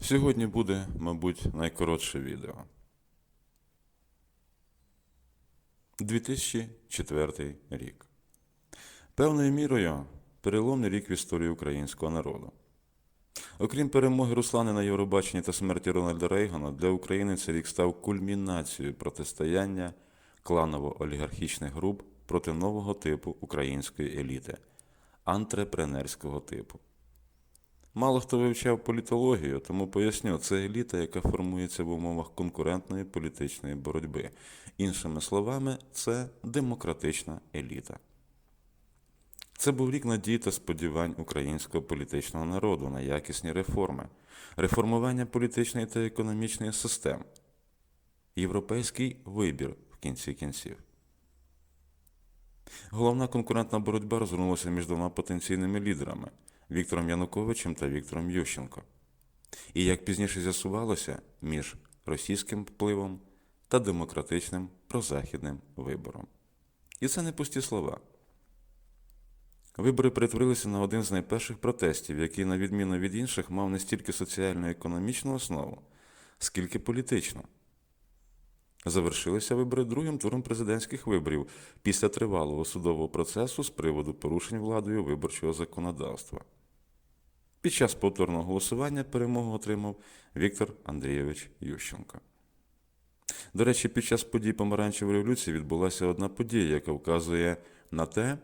Сьогодні буде, мабуть, найкоротше відео. 2004 рік. Певною мірою переломний рік в історії українського народу. Окрім перемоги Руслани на Євробаченні та смерті Рональда Рейгана, для України цей рік став кульмінацією протистояння кланово-олігархічних груп проти нового типу української еліти антрепренерського типу. Мало хто вивчав політологію, тому поясню, це еліта, яка формується в умовах конкурентної політичної боротьби. Іншими словами, це демократична еліта. Це був рік надій та сподівань українського політичного народу на якісні реформи, реформування політичної та економічної систем, європейський вибір в кінці кінців. Головна конкурентна боротьба розгорнулася між двома потенційними лідерами Віктором Януковичем та Віктором Ющенко. І, як пізніше з'ясувалося, між російським впливом та демократичним прозахідним вибором. І це не пусті слова. Вибори перетворилися на один з найперших протестів, який, на відміну від інших, мав не стільки соціально-економічну основу, скільки політичну. Завершилися вибори другим туром президентських виборів після тривалого судового процесу з приводу порушень владою виборчого законодавства. Під час повторного голосування перемогу отримав Віктор Андрійович Ющенко. До речі, під час подій Помаранчевої революції відбулася одна подія, яка вказує на те,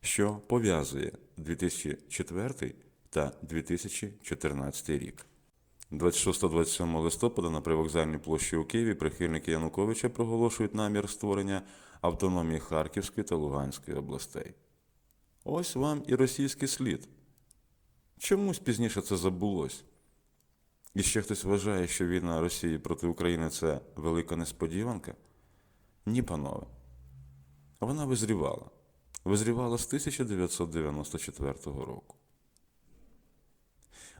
що пов'язує 2004 та 2014 рік. 26-27 листопада на привокзальній площі у Києві прихильники Януковича проголошують намір створення автономії Харківської та Луганської областей. Ось вам і російський слід. Чомусь пізніше це забулось. І ще хтось вважає, що війна Росії проти України це велика несподіванка? Ні, панове. Вона визрівала. Визрівала з 1994 року.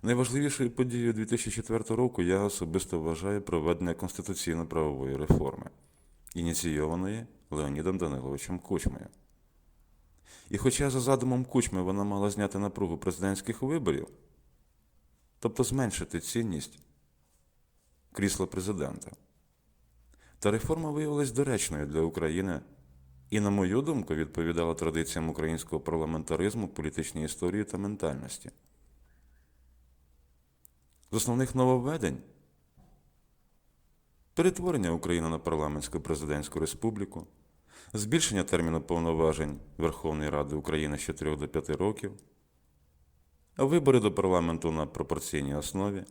Найважливішою подією 2004 року я особисто вважаю проведення конституційно-правової реформи, ініційованої Леонідом Даниловичем Кучмою. І хоча за задумом Кучми вона мала зняти напругу президентських виборів, тобто зменшити цінність крісла президента, та реформа виявилась доречною для України і, на мою думку, відповідала традиціям українського парламентаризму, політичній історії та ментальності. З основних нововведень перетворення України на парламентську президентську республіку, збільшення терміну повноважень Верховної Ради України з 4 до 5 років, вибори до парламенту на пропорційній основі,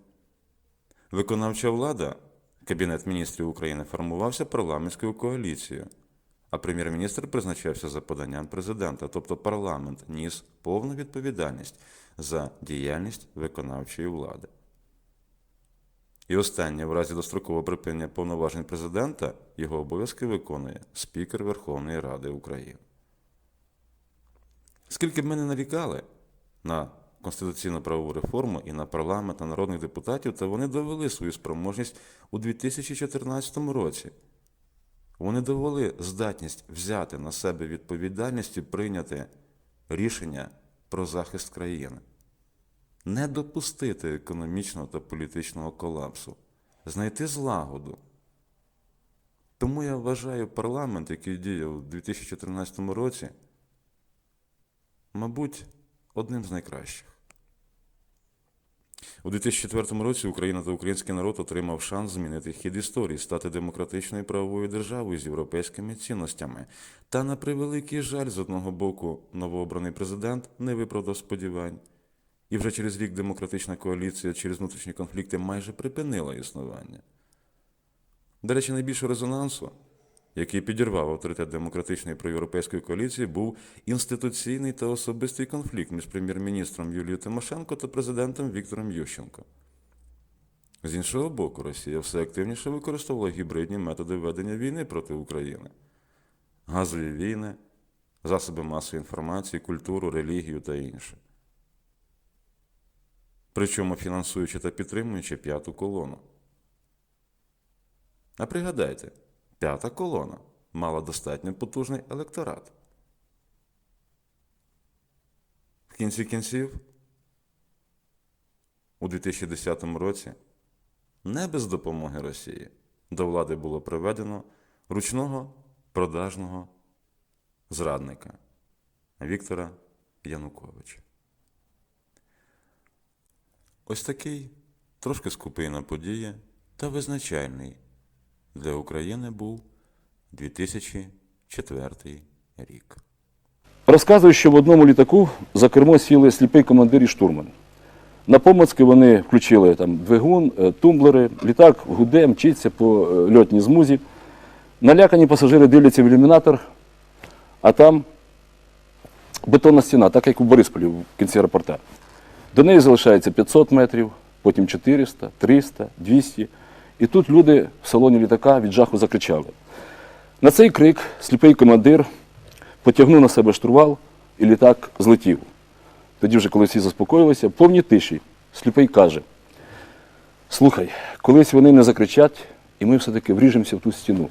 виконавча влада, Кабінет міністрів України формувався парламентською коаліцією, а прем'єр-міністр призначався за поданням президента, тобто парламент ніс повну відповідальність за діяльність виконавчої влади. І останнє, в разі дострокового припинення повноважень президента, його обов'язки виконує спікер Верховної Ради України. Скільки б ми не нарікали на конституційну правову реформу і на парламент, на народних депутатів, то вони довели свою спроможність у 2014 році. Вони довели здатність взяти на себе відповідальність і прийняти рішення про захист країни не допустити економічного та політичного колапсу, знайти злагоду. Тому я вважаю парламент, який діяв у 2014 році, мабуть, одним з найкращих. У 2004 році Україна та український народ отримав шанс змінити хід історії, стати демократичною правовою державою з європейськими цінностями. Та, на превеликий жаль, з одного боку, новообраний президент не виправдав сподівань. І вже через рік демократична коаліція через внутрішні конфлікти майже припинила існування. До речі, найбільше резонансу, який підірвав авторитет демократичної проєвропейської коаліції, був інституційний та особистий конфлікт між прем'єр-міністром Юлією Тимошенко та президентом Віктором Ющенко. З іншого боку, Росія все активніше використовувала гібридні методи ведення війни проти України, газові війни, засоби масової інформації, культуру, релігію та інше причому фінансуючи та підтримуючи п'яту колону. А пригадайте, п'ята колона мала достатньо потужний електорат. В кінці кінців у 2010 році не без допомоги Росії до влади було приведено ручного продажного зрадника Віктора Януковича. Ось такий трошки скупий на події та визначальний для України був 2004 рік. Розказую, що в одному літаку за кермо сіли сліпий командир і штурман. На помацки вони включили там двигун, е, тумблери, літак гуде, мчиться по е, льотній змузі. Налякані пасажири дивляться в ілюмінатор, а там бетонна стіна, так як у Борисполі в кінці аеропорта. До неї залишається 500 метрів, потім 400, 300, 200. І тут люди в салоні літака від жаху закричали. На цей крик сліпий командир потягнув на себе штурвал, і літак злетів. Тоді, вже, коли всі заспокоїлися, в повній тиші сліпий каже: Слухай, колись вони не закричать, і ми все-таки вріжемося в ту стіну.